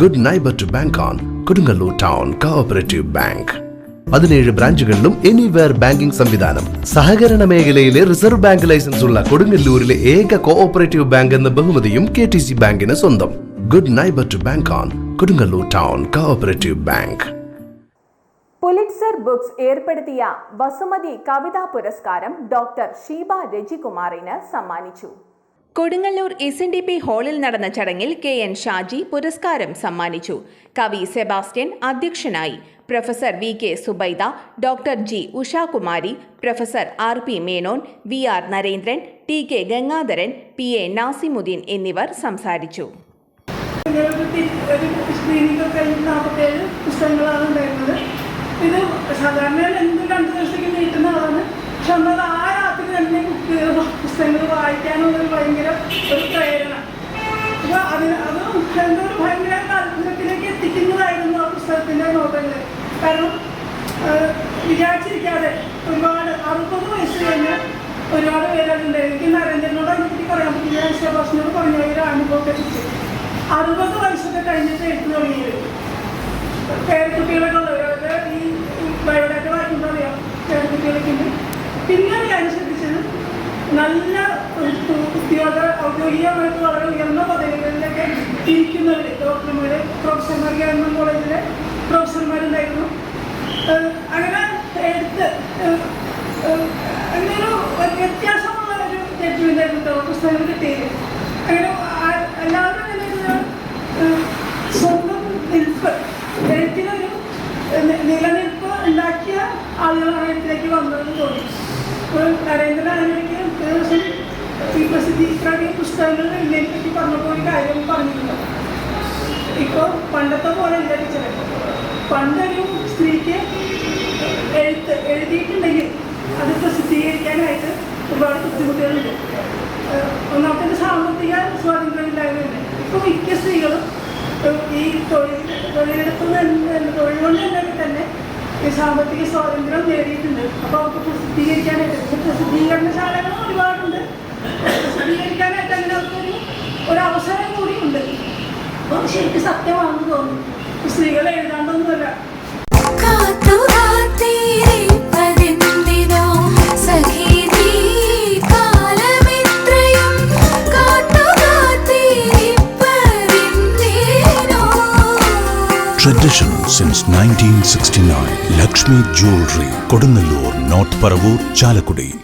Good neighbour to bank on Kodungallur town cooperative bank പതിനേഴ് ബ്രാഞ്ചുകളിലും anywhere banking സംവിധാനം. സഹകരണ മേഖലയിലെ റിസർവ് ബാങ്ക് ലൈസൻസ് ഉള്ള കൊടുങ്ങല്ലൂരിലെ ഏക കോഓപ്പറേറ്റീവ് ബാങ്ക് എന്ന ബഹുമതിയും കെ ടി സി ബാങ്കിന് സ്വന്തം. Good neighbour to bank on Kodungallur town cooperative bank Pulitzer books ഏർപ്പെടുത്തിയ വസുമതി കവിതാ പുരസ്കാരം ഡോക്ടർ ഷീബ രജികുമാറിന് സമ്മാനിച്ചു. Kodungallur S N D P ഹാളിൽ നടന്ന ചടങ്ങിൽ കെ എൻ ഷാജി പുരസ്കാരം സമ്മാനിച്ചു. കവി സെബാസ്റ്റ്യൻ അധ്യക്ഷനായി. Professor V K Zubaida doctor G Ushakumari professor R P Menon V R Narendran T K Gangadharan P A Nasimuddin എന്നിവർ സംസാരിച്ചു. പുസ്തകങ്ങളാണ് ഇത് സാധാരണ വായിക്കാനുള്ളൊരു ഭയങ്കര ഒരു പ്രേരണ. അപ്പോൾ അതിന് അത് എന്തോ ഭയങ്കര താല്പര്യത്തിലേക്ക് എത്തിക്കുന്നതായിരുന്നു ആ പുസ്തകത്തിന്റെ നോട്ടങ്ങൾ കാരണം വിചാരിച്ചിരിക്കാതെ ഒരുപാട് അറുപത് വയസ്സ് കഴിഞ്ഞ് ഒരുപാട് പേരുണ്ട് എനിക്ക് നരേന്ദ്രനോട് അതിനെപ്പറ്റി പറയാൻ പറ്റില്ല. ശബാസിനോട് പറഞ്ഞ ഒരു അനുഭവത്തെ കുറിച്ച്. അറുപത് വയസ്സൊക്കെ കഴിഞ്ഞിട്ട് എഴുതി തുടങ്ങിയത്. പേരക്കുട്ടികളൊക്കെ ഉള്ളവരൊക്കെ നല്ല ഉദ്യോഗ ഔദ്യോഗികമായിട്ട് വളരെ ഉയർന്ന പദവികളിലൊക്കെ ഇരിക്കുന്നവർ ഡോക്ടർമാർ പ്രൊഫസർമാർ ഗവൺമെന്റ് കോളേജിലെ പ്രൊഫസർമാരുണ്ടായിരുന്നു. അങ്ങനെ എടുത്ത് അങ്ങനെ ഒരു വ്യത്യാസമുള്ള ഒരു ജഡ്ജ്മെന്റ് ഡോക്ടർ പുസ്തകങ്ങൾ കിട്ടിയത്. അങ്ങനെ എല്ലാവരും സ്വന്തം നിൽപ്പ് എഴുത്തിനൊരു നിലനിൽപ്പ് ഉണ്ടാക്കിയ ആളുകളാണ് എഴുത്തിലേക്ക് വന്നതെന്ന് തോന്നി ഇപ്പോൾ നരേന്ദ്രൻ അതിനിടയ്ക്ക് ഒരു ദിവസം ഈ പ്രസിദ്ധീകരിക്കാതെ പുസ്തകങ്ങൾ എഴുതിയതിനെ പറ്റി പറഞ്ഞപ്പോൾ ഒരു കാര്യം പറഞ്ഞിട്ടുണ്ട്. ഇപ്പോൾ പണ്ടത്തെ പോലെ ഇല്ല ടീച്ചറെ. പണ്ടൊരു സ്ത്രീക്ക് എഴുത്ത് എഴുതിയിട്ടുണ്ടെങ്കിൽ അത് പ്രസിദ്ധീകരിക്കാനായിട്ട് ഒരുപാട് ബുദ്ധിമുട്ടുകളുണ്ട്. ഒന്നാമത്തെ സാമ്പത്തിക സ്വാതന്ത്ര്യമില്ലായ്മയുണ്ട് ഇപ്പോൾ മിക്ക സ്ത്രീകളും ഈ തൊഴിൽ തൊഴിലെടുപ്പ് തൊഴിൽ കൊണ്ട് തന്നെ തന്നെ ഈ സാമ്പത്തിക സ്വാതന്ത്ര്യം നേടിയിട്ടുണ്ട്. അപ്പോൾ അവർക്ക് പ്രസിദ്ധീകരിക്കാനായിട്ട് പ്രസിദ്ധീകരണശാലകളും ഒരുപാടുണ്ട്. പ്രസിദ്ധീകരിക്കാനായിട്ട് അങ്ങനെ അവർക്കൊരു ഒരു അവസരം കൂടി ഉണ്ട് അപ്പം ശരിക്കും സത്യമാണെന്ന് തോന്നുന്നു സ്ത്രീകൾ എഴുതാണ്ടൊന്നുമല്ല Tradition since 1969. Lakshmi Jewelry, Kodunallur, North Paravur, Chalakudi.